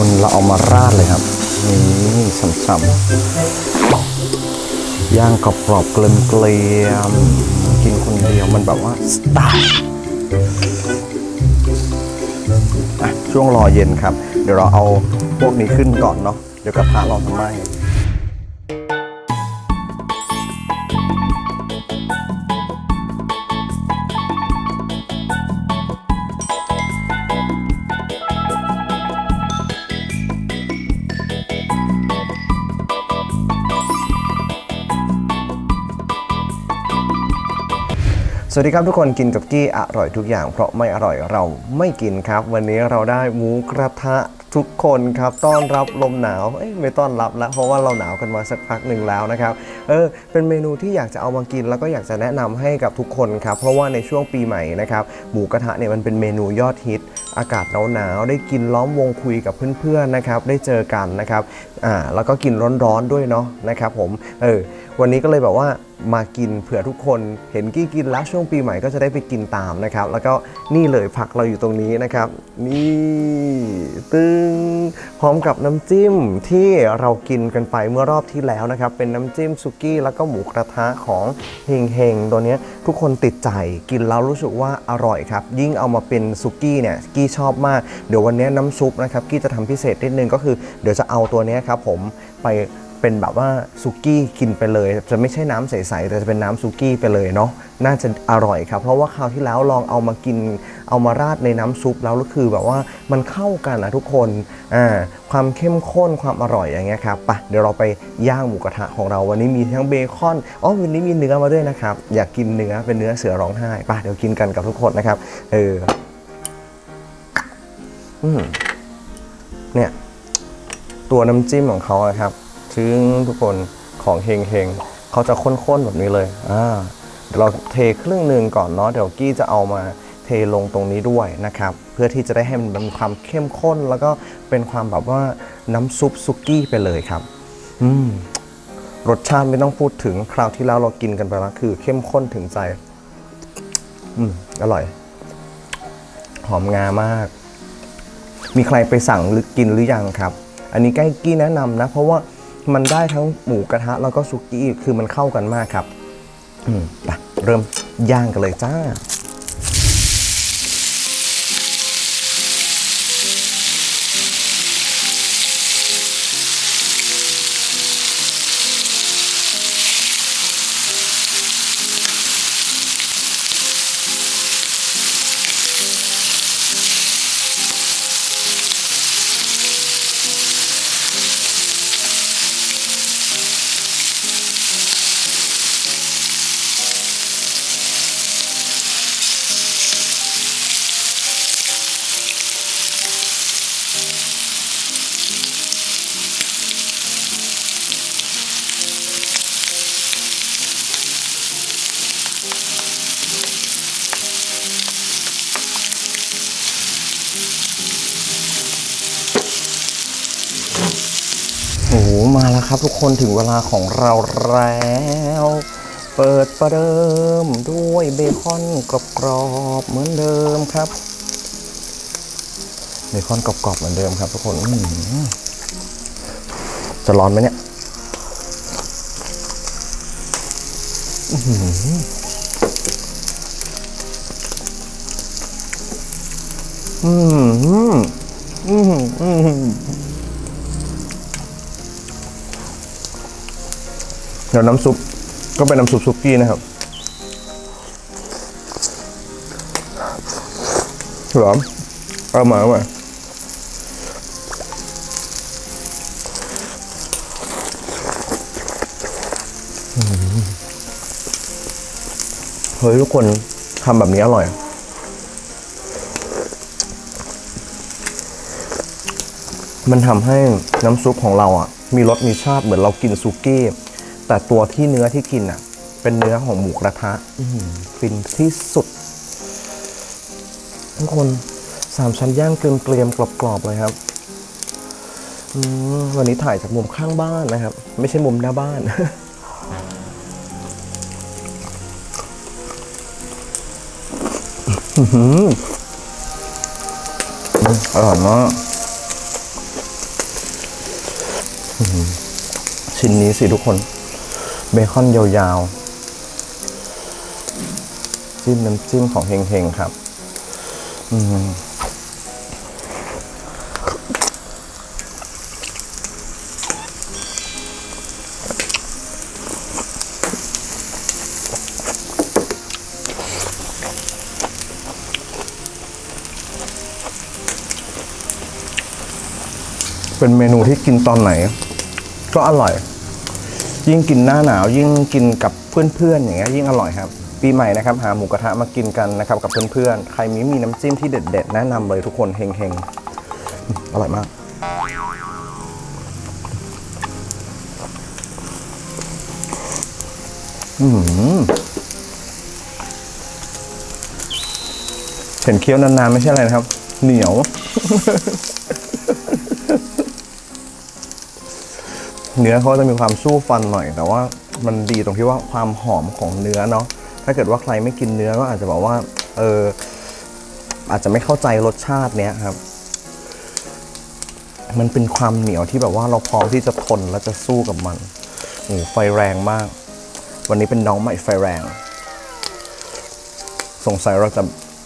คนเราเอามาราดเลยครับ นี่สัมๆย่างกรอบๆเกลียมๆกินคนเดียวมันแบบว่าสไตล์ช่วงรอเย็นครับ เดี๋ยวเราเอาพวกนี้ขึ้นก่อนเนาะเดี๋ยวกระทะเราทำไหม สวัสดีครับทุกคนกินกับกี้อร่อยทุกอย่าง เพราะไม่อร่อยเราไม่กินครับ วันนี้เราได้หมูกระทะทุกคนครับต้อนรับลมหนาวเอ้ยไม่ต้อนรับแล้ว เพราะว่าเราหนาวกันมาสักพักหนึ่งแล้วนะครับเออเป็นเมนูที่อยากจะเอามากิน แล้วก็อยากจะแนะนำให้กับทุกคนครับเพราะว่าในช่วงปีใหม่นะครับหมูกระทะเนี่ยมันเป็นเมนูยอดฮิต อากาศหนาวๆได้กินล้อมวงคุยกับเพื่อนๆนะครับได้เจอกันนะครับอ่าแล้วก็กินร้อนๆด้วยเนาะนะครับผมเออ วันนี้ก็เลยแบบว่ามากินเผื่อทุกคนเห็นกี้กินแล้วช่วงปีใหม่ก็จะได้ไปกินตามนะครับ แล้วก็นี่เลยผักเราอยู่ตรงนี้นะครับ นี่ตึงพร้อมกับน้ำจิ้มที่เรากินกันไปเมื่อรอบที่แล้วนะครับ เป็นน้ำจิ้มซุกี้แล้วก็หมูกระทะของเฮงเฮงตัวนี้ทุกคนติดใจกินแล้วรู้สึกว่าอร่อยครับ ยิ่งเอามาเป็นซุกี้เนี่ยกี้ชอบมาก เดี๋ยววันนี้น้ำซุปนะครับกี้จะทำพิเศษนิดนึงก็คือ เดี๋ยวจะเอาตัวนี้ครับผมไป เป็นแบบว่าซุกี้กินไปเลย จะไม่ใช่น้ำใสๆแต่จะเป็นน้ำซุกี้ไปเลยเนาะน่าจะอร่อยครับ เพราะว่าคราวที่แล้วลองเอามากินเอามาราดในน้ำซุปแล้วก็คือแบบว่ามันเข้ากันนะทุกคนอ่าความเข้มข้นความอร่อยอย่างเงี้ยครับปะเดี๋ยวเราไปย่างหมูกระทะของเราวันนี้มีทั้งเบคอนอ๋อวันนี้มีเนื้อมาด้วยนะครับอยากกินเนื้อเป็นเนื้อเสือร้องไห้ปะเดี๋ยวกินกันกับทุกคนนะครับเอออืมเนี่ยตัวน้ำจิ้มของเขาครับ ถึงทุกคนของเฮงเฮงเขาจะข้นๆแบบนี้เลยอ่าเดี๋ยวเราเทครึ่งหนึ่งก่อนเนาะเดี๋ยวกี้จะเอามาเทลงตรงนี้ด้วยนะครับ เพื่อที่จะได้ให้มันมีความเข้มข้น แล้วก็เป็นความแบบว่าน้ำซุปซุกี้ไปเลยครับ อืมรสชาติไม่ต้องพูดถึงคราวที่แล้วเรากินกันไปแล้วคือ เข้มข้นถึงใจ อืมอร่อย หอมงามาก มีใครไปสั่งหรือกินหรือยังครับ อันนี้ใกล้กี้แนะนำนะ เพราะว่า มันได้ทั้งหมูกระทะแล้วก็สุกี้คือมันเข้ากันมากครับ อืมไปเริ่มย่างกันเลยจ้า มาแล้วครับทุกคนถึงเวลาของเราแล้ว เปิดประเดิมด้วยเบคอนกรอบๆเหมือนเดิมครับ เบคอนกรอบๆเหมือนเดิมครับทุกคนจะร้อนไหมเนี่ยอือหืออืมอืมอืมอืม ดี๋ยวน้ำซุปก็เป็นน้ำซุปซุกี้นะครับหรอเอามาเอามาอืมเฮ้ยทุกคนทำแบบนี้อร่อยมันทำให้น้ำซุปของเราอะ มีรสมีชาติเหมือนเรากินซุกี้ แต่ตัวที่เนื้อที่กินอะ เป็นเนื้อของหมูกระทะฟินที่สุด ทุกคนสามชั้นย่างเกรียมๆกรอบๆเลยครับวันนี้ถ่ายจากมุมข้างบ้านนะครับ ไม่ใช่มุมหน้าบ้านอร่อยมากชิ้นนี้สิทุกคน เบคอนยาวๆ จิ้มน้ำจิ้มของเฮงๆ ครับ อืมเป็นเมนูที่กินตอนไหน ก็อร่อย ยิ่งกินหน้าหนาว ยิ่งกินกับเพื่อนๆอย่างเงี้ยยิ่งอร่อยครับ ปีใหม่นะครับหาหมูกระทะมากินกันนะครับกับเพื่อนๆ ใครมีมีน้ำจิ้มที่เด็ด ๆ แนะนำเลยทุกคนเฮงๆ อร่อยมากอืมเห็นเคี้ยวนานๆ ไม่ใช่อะไรนะครับ เหนียว เนื้อเขาจะมีความสู้ฟันหน่อย แต่ว่ามันดีตรงที่ว่าความหอมของเนื้อเนาะถ้าเกิดว่าใครไม่กินเนื้อก็อาจจะบอกว่าเอออาจจะไม่เข้าใจรสชาติเนี้ยครับ มันเป็นความเหนียวที่แบบว่าเราพร้อมที่จะทนและจะสู้กับมันโอ้ไฟแรงมาก วันนี้เป็นน้องใหม่ไฟแรง สงสัยเราจะ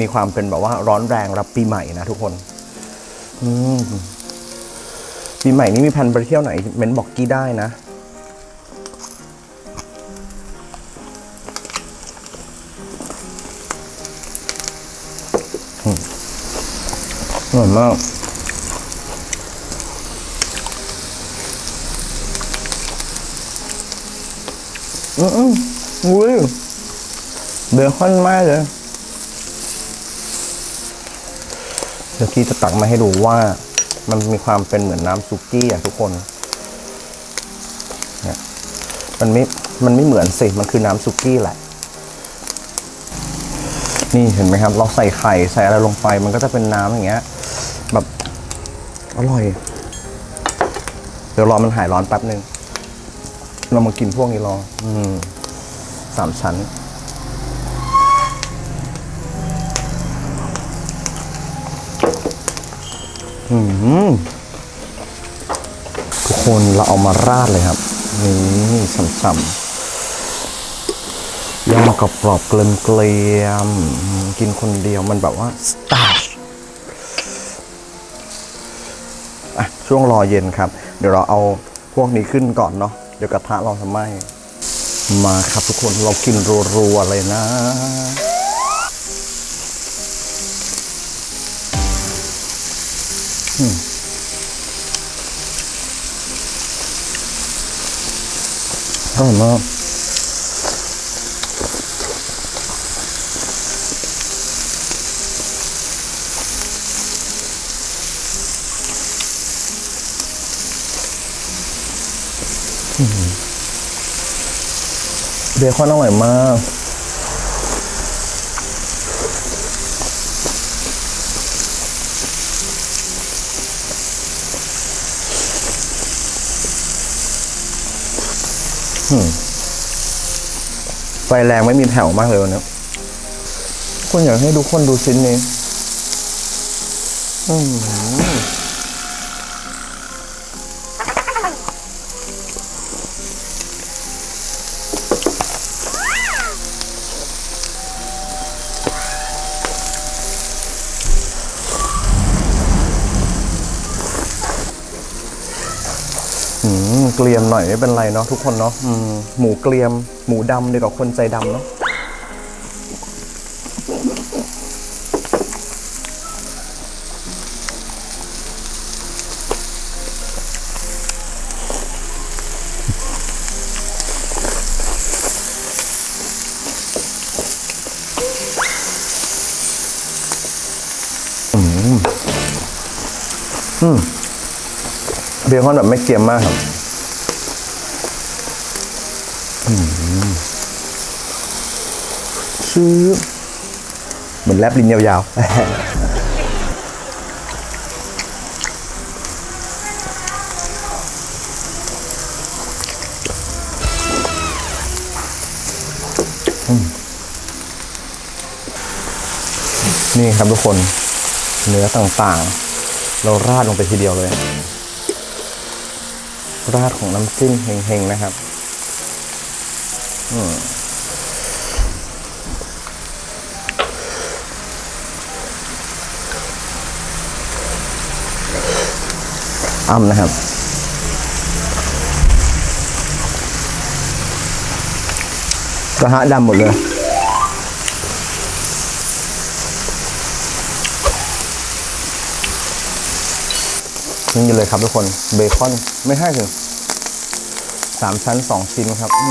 มีความเป็นแบบว่าร้อนแรงรับปีใหม่นะทุกคน อืม ปีใหม่นี้มีแผนไปเที่ยวไหนเม้นบอกกี้ได้นะอืมอร่อยมากอืมอืมอุ้ยเบคอนมากเลย เดี๋ยวกี้จะตักมาให้ดูว่า มันมีความเป็นเหมือนน้ำซุกี้อะทุกคนเนี่ยมันไม่ มันไม่เหมือนสิ มันคือน้ำซุกี้แหละ นี่เห็นไหมครับ เราใส่ไข่ใส่อะไรลงไป มันก็จะเป็นน้ำอย่างเงี้ย แบบอร่อย เดี๋ยวรอมันหายร้อนแป๊บนึง เรามากินพวกนี้รอ อืม สามชั้น ทุกคนเราเอามาราดเลยครับ นี่ช่ำๆย่างกรอบๆเกลียมเกลี่ยมกินคนเดียวมันแบบว่าสตาร์ชอะช่วงรอเย็นครับ เดี๋ยวเราเอาพวกนี้ขึ้นก่อนเนาะเดี๋ยวกระทะเราทำไหมมาครับทุกคนเรากินรัวๆเลยนะ อร่อยมากเบคอนอร่อยมาก ไฟแรงไม่มีแถวมากเลยวันนี้คุณอยากให้ดูคนดูชิ้นนี้ อืม เกลียมหน่อยไม่เป็นไรเนาะทุกคนเนาะอืมหมูเกลียม หมูดำดีกว่าคนใจดำเนาะเบคอนแบบไม่เกรียมมากครับ ชื่อเหมือนแลบลิ้นยาวๆ นี่ครับทุกคน เนื้อต่างๆ เราราดลงไปทีเดียวเลย ราดของน้ำจิ้มเฮงๆนะครับ อืมอ้ำนะครับ กระทะดำหมดเลยนี่เลยครับทุกคนเบคอนไม่ใช่ถึงสามชั้นสองชิ้นครับ อื้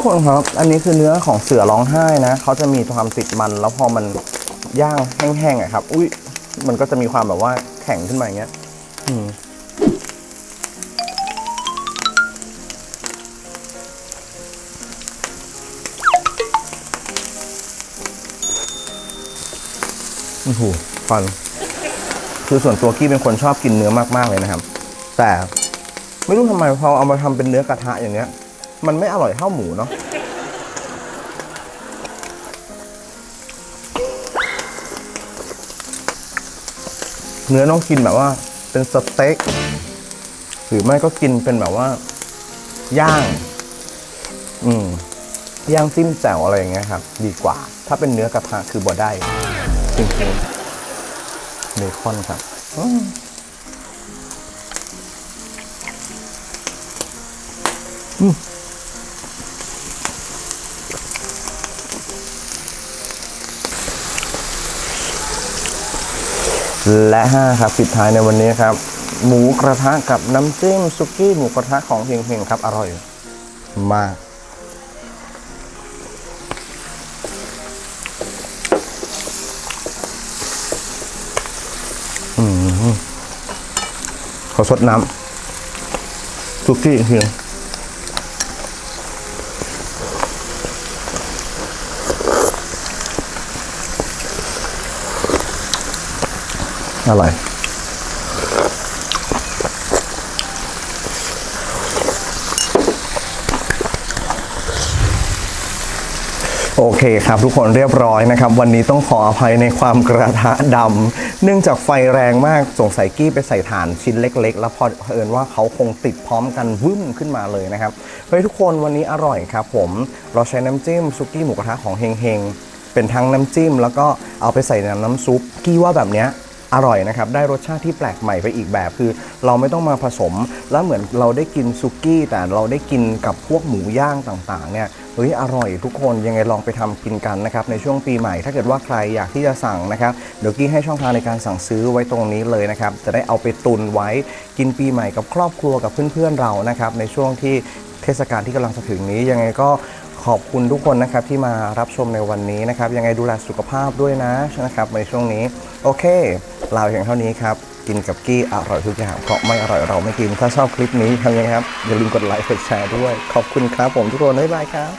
กคนครับ อันนี้คือเนื้อของเสือร้องไห้นะเขาจะมีความติดมัน แล้วพอมันย่างแห้งๆอะครับ อุ้ยมันก็จะมีความแบบว่าแข็งขึ้นมาอย่างเงี้ยอืมโอ้โหฟัน คือส่วนตัวกี้เป็นคนชอบกินเนื้อมากๆเลยนะครับ แต่ไม่รู้ทำไมพอเอามาทำเป็นเนื้อกระทะอย่างเงี้ย มันไม่อร่อยเท่าหมูเนาะเนื้อต้องกินแบบว่าเป็นสเต็กหรือไม่ก็กินเป็นแบบว่า ย่าง อืมย่างจิ้มแจ่วอะไรอย่างเงี้ยครับ ดีกว่า ถ้าเป็นเนื้อกระทะคือบอได้จริงๆเบคอนครับอืม และห้าครับปิดท้ายในวันนี้ครับ หมูกระทะกับน้ำจิ้มซุกี้หมูกระทะของเฮงเฮงครับ อร่อยมาก ขอสดน้ำซุกี้เฮียง อร่อยโอเคครับ ทุกคนเรียบร้อยนะครับ วันนี้ต้องขออภัยในความกระทะดำเนื่องจากไฟแรงมากสงสัยกี้ไปใส่ถ่านชิ้นเล็ก ๆ แล้วพอเผอิญว่าเขาคงติดพร้อมกันวึ่มขึ้นมาเลยนะครับเฮ้ยทุกคนวันนี้อร่อยครับผมเราใช้น้ำจิ้มซุกี้หมูกระทะของเฮงเฮงเป็นทั้งน้ำจิ้ม แล้วก็เอาไปใส่ในน้ำซุปกี้ว่าแบบเนี้ย อร่อยนะครับ ได้รสชาติที่แปลกใหม่ไปอีกแบบคือ เราไม่ต้องมาผสม แล้วเหมือนเราได้กินซุกี้ แต่เราได้กินกับพวกหมูย่างต่างๆเนี่ยเฮ้ยอร่อยทุกคนยังไงลองไปทำกินกันนะครับในช่วงปีใหม่ถ้าเกิดว่าใครอยากที่จะสั่งนะครับเดี๋ยวกี้ให้ช่องทางในการสั่งซื้อไว้ตรงนี้เลยนะครับจะได้เอาไปตุนไว้กินปีใหม่กับครอบครัวกับเพื่อนๆเรานะครับในช่วงที่เทศกาลที่กำลังจะถึงนี้ยังไงก็ขอบคุณทุกคนนะครับที่มารับชมในวันนี้นะครับ ยังไงดูแลสุขภาพด้วยนะนะครับในช่วงนี้ โอเค ลาเพียงเท่านี้ครับ กินกับกี้อร่อยทุกอย่างเพราะไม่อร่อยเราไม่กิน ถ้าชอบคลิปนี้ทำยังไงครับ อย่าลืมกดไลค์กดแชร์ด้วย ขอบคุณครับผมทุกคน บ๊ายบายครับ